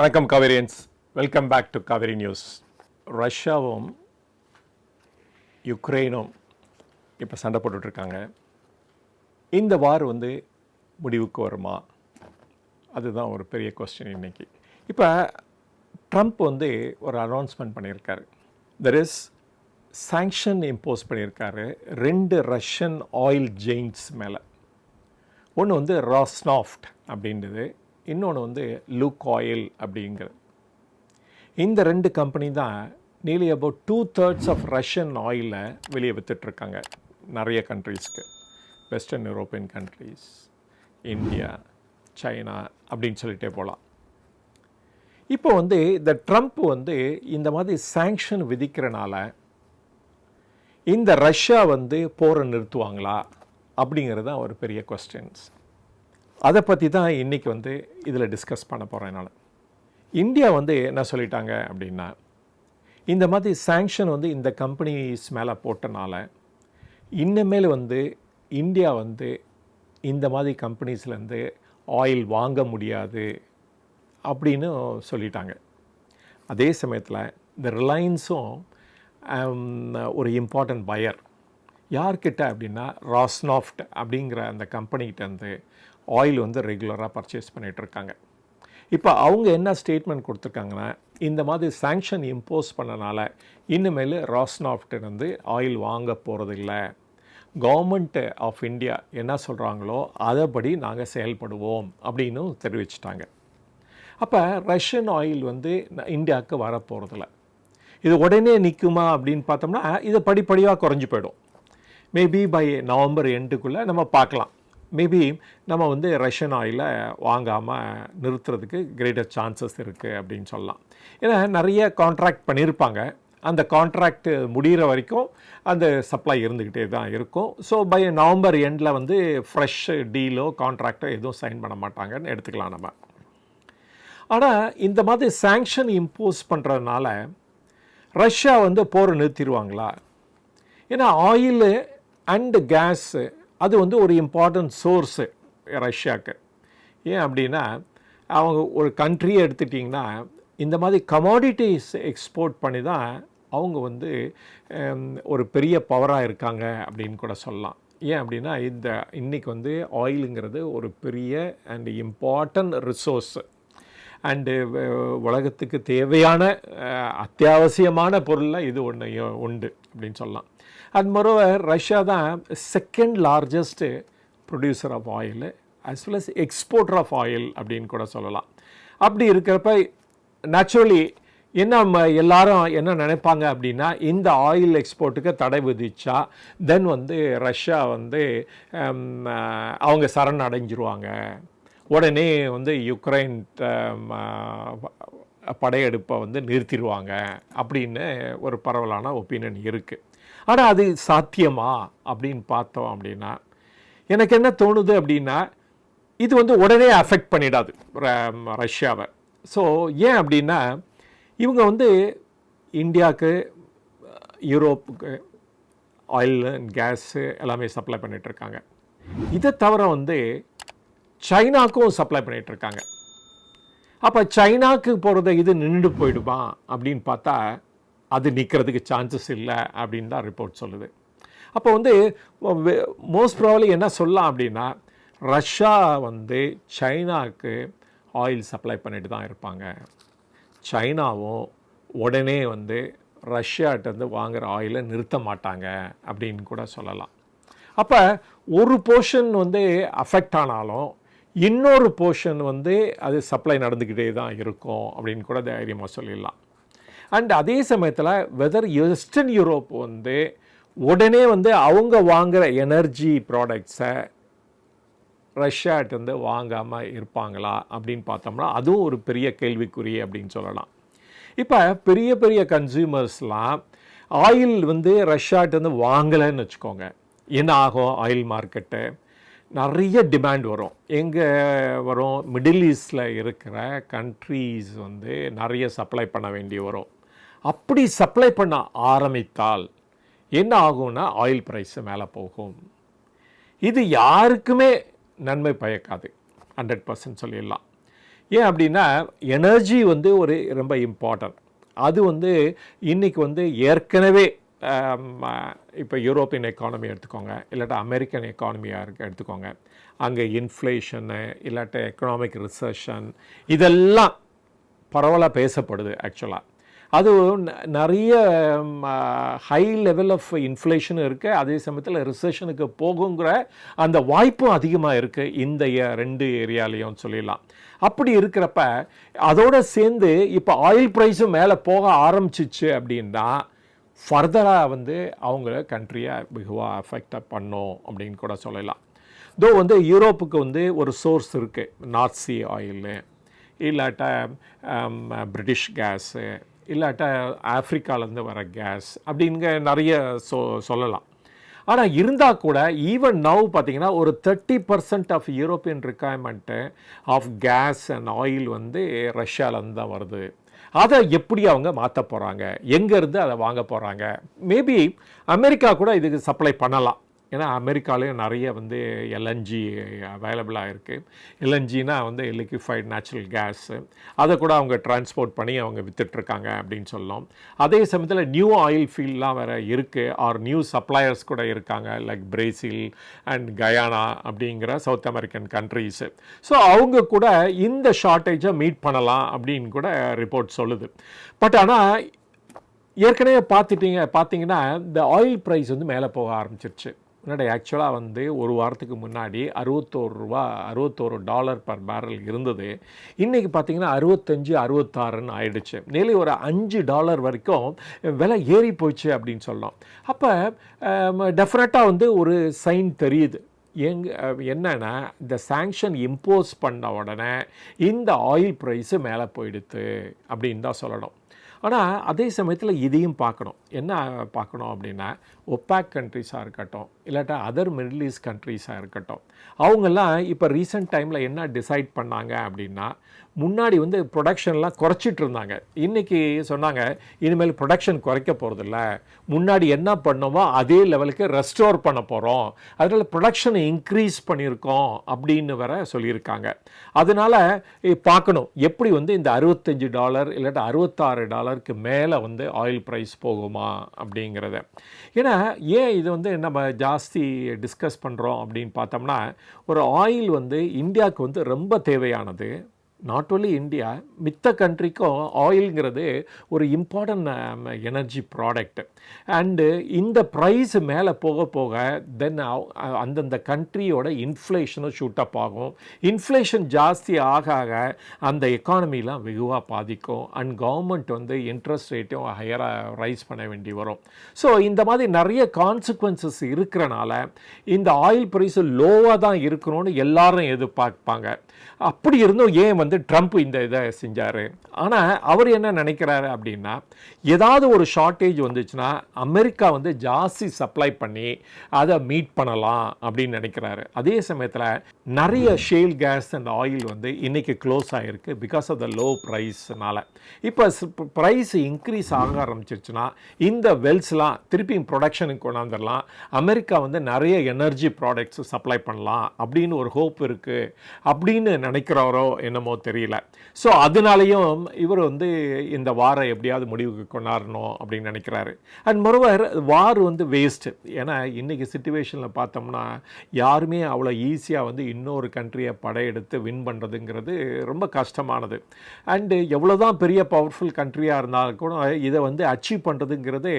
வணக்கம் Kaverians welcome back to Kaveri news ரஷ்யாவும் யுக்ரைனும் இப்போ சண்டை போட்டுட்ருக்காங்க. இந்த வார் வந்து முடிவுக்கு வருமா? அதுதான் ஒரு பெரிய கொஸ்டின் இன்றைக்கி இப்போ ட்ரம்ப் வந்து ஒரு அனௌன்ஸ்மெண்ட் பண்ணியிருக்காரு. தெர் இஸ் சாங்ஷன் இம்போஸ் பண்ணியிருக்காரு ரெண்டு ரஷ்யன் ஆயில் ஜெயின்ஸ் மேலே. ஒன்று வந்து ராஸ்னாஃப்ட் அப்படின்றது. இன்னொன்று வந்து லூக் ஆயில் அப்படிங்கிறது. இந்த ரெண்டு கம்பெனி தான் நீலி about two thirds of Russian ஆயிலை வெளியே விற்றுட்ருக்காங்க நிறைய கண்ட்ரீஸ்க்கு western European countries India China அப்படின்னு சொல்லிகிட்டே போகலாம் இப்போ வந்து இந்த ட்ரம்ப் வந்து இந்த மாதிரி சேங்ஷன் விதிக்கிறனால இந்த ரஷ்யா வந்து போரை நிறுத்துவாங்களா அப்படிங்கிறது தான் ஒரு பெரிய கொஸ்டின்ஸ் அதை பற்றி தான் இன்றைக்கி வந்து இதில் டிஸ்கஸ் பண்ண போகிறேன் நான். இந்தியா வந்து என்ன சொல்லிட்டாங்க அப்படின்னா இந்த மாதிரி சேங்ஷன் வந்து இந்த கம்பெனிஸ் மேலே போட்டனால இன்னமேல் வந்து இந்தியா வந்து இந்த மாதிரி கம்பெனிஸ்லேருந்து ஆயில் வாங்க முடியாது அப்படின்னு சொல்லிட்டாங்க. அதே சமயத்தில் இந்த ரிலையன்ஸும் ஒரு இம்பார்ட்டன்ட் பயர் யார்கிட்ட அப்படின்னா ராஸ்னாஃப்ட் அப்படிங்கிற அந்த கம்பெனிகிட்டேருந்து ஆயில் வந்து ரெகுலராக பர்ச்சேஸ் பண்ணிகிட்டு இருக்காங்க இப்போ அவங்க என்ன ஸ்டேட்மெண்ட் கொடுத்துருக்காங்கன்னா இந்த மாதிரி சேங்ஷன் இம்போஸ் பண்ணனால இனிமேல் ராஸ்னாஃப்ட் வந்து ஆயில் வாங்க போகிறதில்ல கவர்மெண்ட்டு ஆஃப் இந்தியா என்ன சொல்கிறாங்களோ அதைப்படி நாங்கள் செயல்படுவோம் அப்படின்னு தெரிவிச்சிட்டாங்க. அப்போ ரஷ்யன் ஆயில் வந்து இந்தியாவுக்கு வர போகிறதில்ல இது உடனே நிற்குமா அப்படின்னு பார்த்தோம்னா இது படிப்படியாக குறைஞ்சி போயிடும். மேபி பை நவம்பர் எண்டுக்குள்ளே நம்ம பார்க்கலாம். மேபி நம்ம வந்து ரஷ்யன் ஆயிலை வாங்காமல் நிறுத்துறதுக்கு கிரேட்டர் சான்சஸ் இருக்குது அப்படின்னு சொல்லலாம். ஏன்னா நிறைய கான்ட்ராக்ட் பண்ணியிருப்பாங்க அந்த கான்ட்ராக்ட் முடிகிற வரைக்கும் அந்த சப்ளை இருந்துக்கிட்டே தான் இருக்கும். ஸோ பை நவம்பர் எண்டில் வந்து ஃப்ரெஷ் டீலோ கான்ட்ராக்டோ எதுவும் சைன் பண்ண மாட்டாங்கன்னு எடுத்துக்கலாம் நம்ம. ஆனால் இந்த மாதிரி சேங்ஷன் இம்போஸ் பண்ணுறதுனால ரஷ்யா வந்து போரை நிறுத்திடுவாங்களா? ஏன்னா ஆயிலு அண்டு கேஸு அது வந்து ஒரு இம்பார்ட்டன்ட் சோர்ஸு ரஷ்யாவுக்கு. ஏன் அப்படின்னா அவங்க ஒரு கண்ட்ரியை எடுத்துட்டிங்கன்னா இந்த மாதிரி கமாடிட்டிஸ் எக்ஸ்போர்ட் பண்ணி தான் அவங்க வந்து ஒரு பெரிய பவராக இருக்காங்க அப்படின்னு கூட சொல்லலாம். ஏன் அப்படின்னா இந்த இன்றைக்கி வந்து ஆயிலுங்கிறது ஒரு பெரிய அண்ட் இம்பார்ட்டன்ட் ரிசோர்ஸ் அண்டு உலகத்துக்கு தேவையான அத்தியாவசியமான பொருளில் இது ஒன்று உண்டு அப்படின்னு சொல்லலாம். அது மொரோவர் ரஷ்யா தான் second largest producer of oil as well as exporter of oil அப்படின்னு கூட சொல்லலாம். அப்படி இருக்கிறப்ப நேச்சுரலி என்ன எல்லாரும் என்ன நினைப்பாங்க அப்படின்னா இந்த ஆயில் எக்ஸ்போர்ட்டுக்கு தடை விதிச்சா தென் வந்து ரஷ்யா வந்து அவங்க சரண் அடைஞ்சிருவாங்க உடனே வந்து யுக்ரைன் படையெடுப்பை வந்து நிறுத்திடுவாங்க அப்படின்னு ஒரு பரவலான ஒப்பீனியன் இருக்குது ஆனால் அது சாத்தியமா? அப்படின்னு பார்த்தோம் அப்படின்னா எனக்கு என்ன தோணுது அப்படின்னா இது வந்து உடனே அஃபெக்ட் பண்ணிடாது ரஷ்யாவை. ஸோ ஏன் அப்படின்னா இவங்க வந்து இந்தியாவுக்கு யூரோப்புக்கு ஆயில் அண்ட் கேஸு எல்லாமே சப்ளை பண்ணிகிட்ருக்காங்க இதை தவிர வந்து சைனாக்கும் சப்ளை பண்ணிகிட்ருக்காங்க அப்போ சைனாக்கு போகிறத இது நின்று போயிடுமா அப்படின்னு பார்த்தா அது நிற்கிறதுக்கு சான்சஸ் இல்லை அப்படின்னு தான் ரிப்போர்ட் சொல்லுது. அப்போ வந்து மோஸ்ட் ப்ராப்ளி என்ன சொல்லலாம் அப்படின்னா ரஷ்யா வந்து சைனாவுக்கு ஆயில் சப்ளை பண்ணிட்டு தான் இருப்பாங்க. சைனாவும் உடனே வந்து ரஷ்யாட்டேருந்து வாங்குகிற ஆயிலை நிறுத்த மாட்டாங்க அப்படின்னு கூட சொல்லலாம். அப்போ ஒரு போர்ஷன் வந்து அஃபெக்ட் ஆனாலும் இன்னொரு போர்ஷன் வந்து அது சப்ளை நடந்துக்கிட்டே தான் இருக்கும் அப்படின்னு கூட தைரியமாக சொல்லிடலாம். அண்ட் அதே சமயத்தில் வெதர் வெஸ்டர்ன் யூரோப் வந்து உடனே வந்து அவங்க வாங்குகிற எனர்ஜி ப்ராடக்ட்ஸை ரஷ்யாட்டேருந்து வாங்காமல் இருப்பாங்களா அப்படின்னு பார்த்தோம்னா அதுவும் ஒரு பெரிய கேள்விக்குறி அப்படின்னு சொல்லலாம். இப்போ பெரிய பெரிய கன்சியூமர்ஸ்லாம் ஆயில் வந்து ரஷ்யாட்டேருந்து வாங்கலைன்னு வச்சுக்கோங்க. என்ன ஆகும்? ஆயில் மார்க்கெட்டு நிறைய டிமாண்ட் வரும். எங்கே வரும்? மிடில் ஈஸ்டில் இருக்கிற கண்ட்ரீஸ் வந்து நிறைய சப்ளை பண்ண வேண்டி வரும். அப்படி சப்ளை பண்ண ஆரம்பித்தால் என்ன ஆகும்னா ஆயில் ப்ரைஸ் மேலே போகும். இது யாருக்குமே நன்மை பயக்காது. ஹண்ட்ரட் பர்சன்ட் சொல்லிடலாம். ஏன் அப்படின்னா எனர்ஜி வந்து ஒரு ரொம்ப இம்பார்ட்டன்ட் அது வந்து இன்றைக்கி வந்து ஏற்கனவே இப்போ யூரோப்பியன் எக்கானமி எடுத்துக்கோங்க இல்லாட்டா அமெரிக்கன் எக்கானமியாக இருக்க எடுத்துக்கோங்க. அங்கே இன்ஃப்ளேஷனு இல்லாட்ட எக்கனாமிக் ரிசர்ஷன் இதெல்லாம் பரவலாக பேசப்படுது ஆக்சுவலாக அது நிறைய ஹை லெவல் ஆஃப் இன்ஃப்ளேஷன் இருக்குது அதே சமயத்தில் ரிசெஷனுக்கு போகுங்கிற அந்த வாய்ப்பும் அதிகமாக இருக்குது இந்த ஏ- ரெண்டு ஏரியாலையும் சொல்லிடலாம். அப்படி இருக்கிறப்ப அதோடு சேர்ந்து இப்போ ஆயில் ப்ரைஸும் மேலே போக ஆரம்பிச்சிச்சு அப்படின்னா ஃபர்தராக வந்து அவங்கள கண்ட்ரியை மிகவும் அஃபெக்டாக பண்ணும் அப்படின்னு கூட சொல்லலாம். தோ வந்து யூரோப்புக்கு வந்து ஒரு சோர்ஸ் இருக்குது நார்த் சி ஆயில்னு இல்லாட்ட பிரிட்டிஷ் கேஸு இல்லாட்ட ஆஃப்ரிக்காலேருந்து வர கேஸ் அப்படிங்க நிறைய சொ சொல்லலாம். ஆனால் இருந்தால் கூட ஈவன் நவ் பார்த்தீங்கன்னா ஒரு thirty percent of European requirement of gas and oil வந்து ரஷ்யாவிலேருந்து தான் வருது. அதை எப்படி அவங்க மாற்ற போகிறாங்க எங்கேருந்து அதை வாங்க போகிறாங்க மேபி அமெரிக்கா கூட இதுக்கு சப்ளை பண்ணலாம். ஏன்னா அமெரிக்காலேயும் நிறைய வந்து எல்என்ஜி அவைலபிளாக இருக்குது எல்என்ஜினா வந்து லிக்விஃபைட் நேச்சுரல் கேஸு அதை கூட அவங்க டிரான்ஸ்போர்ட் பண்ணி அவங்க வித்துட்ருக்காங்க அப்படின்னு சொல்லலாம் அதே சமயத்தில் நியூ ஆயில் ஃபீல்ட்லாம் வேறு இருக்குது ஆர் நியூ சப்ளையர்ஸ் கூட இருக்காங்க. லைக் பிரேசில் அண்ட் கயானா அப்படிங்கிற சவுத் அமெரிக்கன் கண்ட்ரீஸு ஸோ அவங்க கூட இந்த ஷார்ட்டேஜை மீட் பண்ணலாம் அப்படின்னு கூட ரிப்போர்ட் சொல்லுது. பட் ஆனால் ஏற்கனவே பார்த்துட்டீங்க பார்த்தீங்கன்னா இந்த ஆயில் ப்ரைஸ் வந்து மேலே போக ஆரம்பிச்சிருச்சு. முன்னாடி ஆக்சுவலாக வந்து ஒரு வாரத்துக்கு முன்னாடி அறுபத்தோரு ரூபா அறுபத்தோரு டாலர் பர் பேரல் இருந்தது. இன்றைக்கி பார்த்தீங்கன்னா அறுபத்தஞ்சு அறுபத்தாறுன்னு ஆயிடுச்சு. நேலி ஒரு அஞ்சு டாலர் வரைக்கும் விலை ஏறி போச்சு அப்படின்னு சொல்லலாம். அப்போ டெஃபினட்டாக வந்து ஒரு சைன் தெரியுது. எங் என்னென்னா இந்த சாங்ஷன் இம்போஸ் பண்ண உடனே இந்த ஆயில் ப்ரைஸு மேலே போயிடுது அப்படின்னு தான் சொல்லணும். ஆனால் அதே சமயத்தில் இதையும் பார்க்கணும். என்ன பார்க்கணும் அப்படின்னா ஒப்பாக் கண்ட்ரிஸாக இருக்கட்டும் இல்லாட்டா அதர் மிடில் ஈஸ்ட் கண்ட்ரிஸாக இருக்கட்டும். அவங்கெல்லாம் இப்போ ரீசெண்ட் டைமில் என்ன டிசைட் பண்ணாங்க அப்படின்னா முன்னாடி வந்து ப்ரொடக்ஷன்லாம் குறைச்சிட்டு இருந்தாங்க. இன்றைக்கி சொன்னாங்க இனிமேல் ப்ரொடக்ஷன் குறைக்க போகிறதில்ல முன்னாடி என்ன பண்ணோமோ அதே லெவலுக்கு ரெஸ்டோர் பண்ண போகிறோம் அதனால் ப்ரொடக்ஷனை இன்க்ரீஸ் பண்ணியிருக்கோம் அப்படின்னு வர சொல்லியிருக்காங்க. அதனால் பார்க்கணும். எப்படி வந்து இந்த அறுபத்தஞ்சு டாலர் இல்லாட்டா அறுபத்தாறு டாலருக்கு மேலே வந்து ஆயில் ப்ரைஸ் போகுமா அப்படிங்கிறத. ஏன்னா ஏன் இது வந்து நம்ம ஜாஸ்தி டிஸ்கஸ் பண்ணுறோம் அப்படின்னு பார்த்தோம்னா ஒரு ஆயில் வந்து இந்தியாவுக்கு வந்து ரொம்ப தேவையானது. நாட் ஓன்லி இந்தியா மித்த கண்ட்ரிக்கும் ஆயில்ங்கிறது ஒரு இம்பார்ட்டன்ட் எனர்ஜி ப்ராடக்ட் அண்டு இந்த ப்ரைஸ் மேலே போக போக தென் அந்தந்த கண்ட்ரியோட இன்ஃப்ளேஷனும் ஷூட் அப் ஆகும். இன்ஃப்ளேஷன் ஜாஸ்தி ஆக ஆக அந்த எக்கானமிலாம் வெகுவாக பாதிக்கும். அண்ட் கவர்மெண்ட் வந்து இன்ட்ரெஸ்ட் ரேட்டும் ஹையராக ரைஸ் பண்ண வேண்டி வரும். ஸோ இந்த மாதிரி நிறைய கான்சிக்வன்சஸ் இருக்கிறனால இந்த ஆயில் ப்ரைஸ் லோவாக தான் இருக்கணும்னு எல்லாரும் எதிர்பார்ப்பாங்க. அப்படி இருந்தும் ஏன் வந்து ட்ரம்ப் இந்த இதை செஞ்சார். ஆனால் அவர் என்ன நினைக்கிறாரு அப்படின்னா ஏதாவது ஒரு ஷார்ட்டேஜ் வந்துச்சுன்னா அமெரிக்கா வந்து ஜாஸ்தி சப்ளை பண்ணி அதை மீட் பண்ணலாம் அப்படின்னு நினைக்கிறாரு. அதே சமயத்தில் நிறைய ஷேல் கேஸ் அண்ட் ஆயில் வந்து இன்றைக்கி க்ளோஸ் ஆகிருக்கு பிகாஸ் ஆஃப் த லோ ப்ரைஸ்னால இப்போ ப்ரைஸ் இன்க்ரீஸ் ஆக ஆரம்பிச்சிருச்சுன்னா இந்த வெல்ஸ்லாம் திருப்பி ப்ரொடக்ஷனுக்கு கொண்டாந்துடலாம் அமெரிக்கா வந்து நிறைய எனர்ஜி ப்ராடக்ட்ஸ் சப்ளை பண்ணலாம் அப்படின்னு ஒரு ஹோப் இருக்குது அப்படின்னு நினைக்கிறாரோ என்னமோ தெரியல. ஸோ அதனாலையும் இவர் வந்து இந்த வாரை எப்படியாவது முடிவுக்கு கொண்டாடணும் அப்படின்னு நினைக்கிறாரு. அண்ட் மறுவர் வார் வந்து வேஸ்ட்டு ஏன்னா இன்றைக்கி சுச்சுவேஷனில் பார்த்தோம்னா யாருமே அவ்வளோ ஈஸியாக வந்து இன்னொரு கண்ட்ரியை படையெடுத்து வின் பண்ணுறதுங்கிறது ரொம்ப கஷ்டமானது. அண்டு எவ்வளோ தான் பெரிய பவர்ஃபுல் கண்ட்ரியாக இருந்தாலும் கூட இதை வந்து அச்சீவ் பண்ணுறதுங்கிறது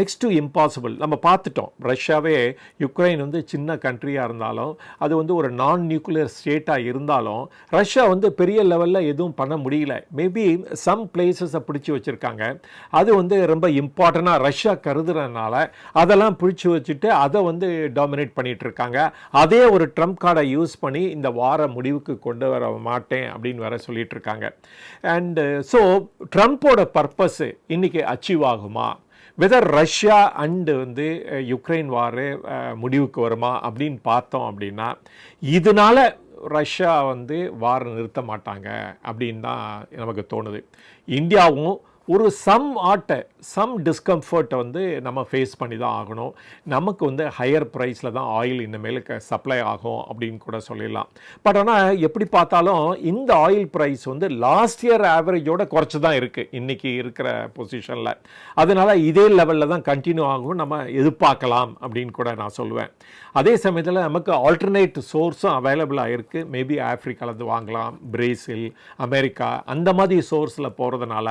நெக்ஸ்ட் டு இம்பாசிபிள் நம்ம பார்த்துட்டோம். ரஷ்யாவே யுக்ரைன் வந்து சின்ன கண்ட்ரியாக இருந்தாலும் அது வந்து ஒரு நான் நியூக்ளியர் ஸ்டேட்டாக இருந்தாலும் ரஷ்யா வந்து பெரிய லெவலில் எதுவும் பண்ண முடியல. மேபி சம் பிளேசஸை பிடிச்சி வச்சுருக்காங்க. அது வந்து ரொம்ப இம்பார்ட்டண்ட்டாக ரஷ்யா கருதுறதுனால அதெல்லாம் பிடிச்சி வச்சுட்டு அதை வந்து டாமினேட் பண்ணிகிட்ருக்காங்க இருக்காங்க. அதே ஒரு ட்ரம்ப் கார்டை யூஸ் பண்ணி இந்த வார முடிவுக்கு கொண்டு வர மாட்டேன் அப்படின்னு வேற சொல்லிட்டு இருக்காங்க. அண்டு ஸோ ட்ரம்ப்போட பர்பஸ் இன்னைக்கு அச்சீவ் ஆகுமா? வெதர் ரஷ்யா அண்டு வந்து யுக்ரைன் வார் முடிவுக்கு வருமா அப்படின்னு பார்த்தோம் அப்படின்னா இதனால் ரஷ்யா வந்து வார் நிறுத்த மாட்டாங்க அப்படின்னு தான் நமக்கு தோணுது. இந்தியாவும் ஒரு சம் ஆட்டை சம் டிஸ்கம்ஃபர்ட்டை வந்து நம்ம ஃபேஸ் பண்ணி தான் ஆகணும். நமக்கு வந்து ஹையர் ப்ரைஸில் தான் ஆயில் இனிமேலுக்கு சப்ளை ஆகும் அப்படின்னு கூட சொல்லிடலாம். பட் ஆனால் எப்படி பார்த்தாலும் இந்த ஆயில் ப்ரைஸ் வந்து லாஸ்ட் இயர் ஆவரேஜோட குறைச்சி தான் இருக்குது இன்றைக்கி இருக்கிற பொசிஷனில் அதனால் இதே லெவலில் தான் கண்டினியூ ஆகும் நம்ம எதிர்பார்க்கலாம் அப்படின்னு கூட நான் சொல்லுவேன். அதே சமயத்தில் நமக்கு ஆல்டர்னேட் சோர்ஸும் அவைலபிளாக இருக்குது மேபி ஆஃப்ரிக்காலேருந்து வாங்கலாம் பிரேசில் அமெரிக்கா அந்த மாதிரி சோர்ஸில் போகிறதுனால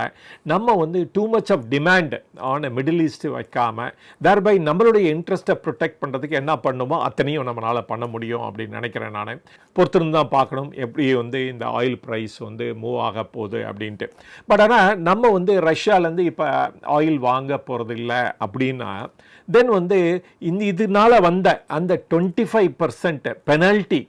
நம்ம வந்து too much of demand on middle east வைக்காம தேர்பை நம்மளுடைய இன்ட்ரெஸ்ட்டை ப்ரொடெக்ட் பண்ணுறதுக்கு என்ன பண்ணுமோ அத்தனையும் நம்மளால் பண்ண முடியும் அப்படின்னு நினைக்கிறேன் நான். பொறுத்திருந்து தான் பார்க்கணும் எப்படி வந்து இந்த ஆயில் ப்ரைஸ் வந்து மூவ் ஆக போகுது அப்படின்ட்டு. பட் ஆனால் நம்ம வந்து ரஷ்யாலேருந்து இப்போ ஆயில் வாங்க போகிறது இல்லை அப்படின்னா தென் வந்து இந்த இதனால வந்த அந்த twenty five percent penalty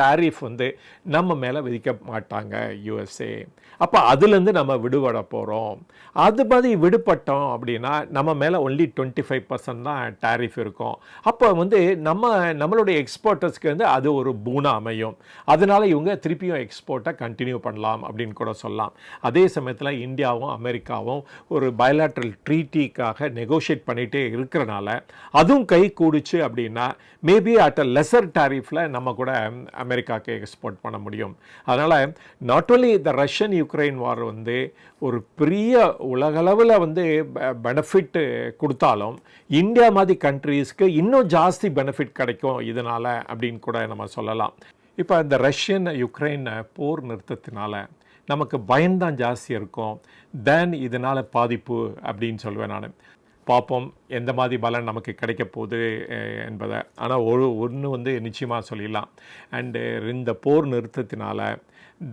tariff வந்து நம்ம மேலே விதிக்க மாட்டாங்க யூஎஸ்ஏ அப்போ அதுலேருந்து நம்ம விடுபட போகிறோம் அது மாதிரி விடுபட்டோம் அப்படின்னா நம்ம மேலே ஒன்லி டுவெண்ட்டி ஃபைவ் பர்சன்ட் தான் டாரிஃப் இருக்கும். அப்போ வந்து நம்ம நம்மளுடைய எக்ஸ்போர்ட்டர்ஸ்க்கு வந்து அது ஒரு பூனா அமையும். அதனால இவங்க திருப்பியும் எக்ஸ்போர்ட்டை கண்டினியூ பண்ணலாம் அப்படின்னு கூட சொல்லலாம். அதே சமயத்தில் இந்தியாவும் அமெரிக்காவும் ஒரு பயலாட்ரல் ட்ரீட்டிக்காக நெகோஷியேட் பண்ணிகிட்டே இருக்கிறனால அதுவும் கை கூடிச்சு அப்படின்னா மேபி அட் அ லெசர் டாரிஃபில் நம்ம கூட அமெரிக்காவுக்கு எக்ஸ்போர்ட் பண்ண முடியும். அதனால் not only the Russian Ukraine war வந்து ஒரு பெரிய உலகளவில் வந்து பெனிஃபிட் கொடுத்தாலும் இந்தியா மாதிரி கண்ட்ரீஸ்க்கு இன்னும் ஜாஸ்தி பெனிஃபிட் கிடைக்கும் இதனால் அப்படின்னு கூட நம்ம சொல்லலாம். இப்போ இந்த ரஷ்யன் யுக்ரைன் போர் நிறுத்தத்தினால நமக்கு பயம்தான் ஜாஸ்தி இருக்கும். தென் இதனால் பாதிப்பு அப்படின்னு சொல்லுவேன் நான். பார்ப்போம் எந்த மாதிரி பலன் நமக்கு கிடைக்க போகுது என்பதை. ஆனால் ஒரு ஒன்று வந்து நிச்சயமாக சொல்லிடலாம். அண்டு இந்த போர் நிறுத்தத்தினால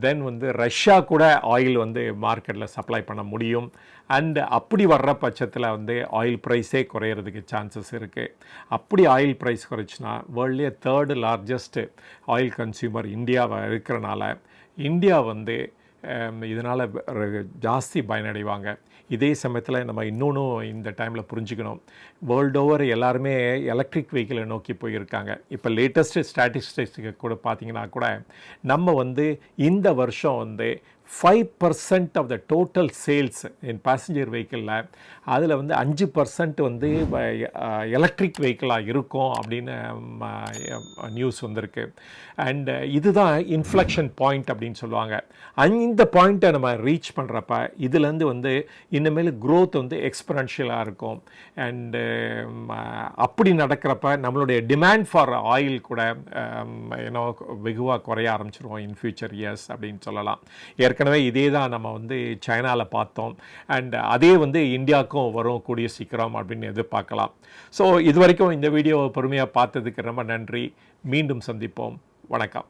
தென் வந்து ரஷ்யா கூட ஆயில் வந்து மார்க்கெட்டில் சப்ளை பண்ண முடியும். அண்டு அப்படி வர்ற பட்சத்தில் வந்து ஆயில் ப்ரைஸே குறையிறதுக்கு சான்சஸ் இருக்குது அப்படி ஆயில் ப்ரைஸ் குறைச்சினா வேர்ல்ட்லேயே தேர்டு லார்ஜஸ்ட்டு ஆயில் கன்சியூமர் இந்தியாவை இருக்கிறனால இந்தியா வந்து இதனால் ஜாஸ்தி பயனடைவாங்க. இதே சமயத்தில் நம்ம இன்னொன்றும் இந்த டைமில் புரிஞ்சுக்கணும். வேர்ல்டு ஓவர் எல்லாருமே எலக்ட்ரிக் வெஹிக்கிளை நோக்கி போயிருக்காங்க. இப்போ லேட்டஸ்ட்டு ஸ்டாட்டிஸ்டிக்ஸுக்கு கூட பார்த்தீங்கன்னா கூட நம்ம வந்து இந்த வருஷம் வந்து five percent of the total sales in passenger வெஹிக்கிளில் அதில் வந்து அஞ்சு பர்சன்ட் வந்து எலக்ட்ரிக் வெஹிக்கிளாக இருக்கும் அப்படின்னு நியூஸ் வந்திருக்கு. அண்ட் இதுதான் இன்ஃப்ளெக்ஷன் பாயிண்ட் அப்படின்னு சொல்லுவாங்க. அந்த பாயிண்ட்டை நம்ம ரீச் பண்ணுறப்ப இதுலேருந்து வந்து இனிமேல் க்ரோத் வந்து எக்ஸ்பரன்ஷியலாக இருக்கும். அண்டு அப்படி நடக்கிறப்ப நம்மளுடைய டிமாண்ட் ஃபார் ஆயில் கூட ஏன்னோ வெகுவாக குறைய ஆரம்பிச்சிருவோம் இன் ஃபியூச்சர் இயர்ஸ் அப்படின்னு சொல்லலாம். ஏற்கனவே ஏற்கனவே இதே தான் நம்ம வந்து சைனாவில் பார்த்தோம். அண்ட் அதே வந்து இந்தியாவுக்கும் வரும் கூடிய சீக்கிரம் அப்படின்னு எதிர்பார்க்கலாம். ஸோ இது வரைக்கும் இந்த வீடியோவை பொறுமையாக பார்த்ததுக்கு ரொம்ப நன்றி. மீண்டும் சந்திப்போம். வணக்கம்.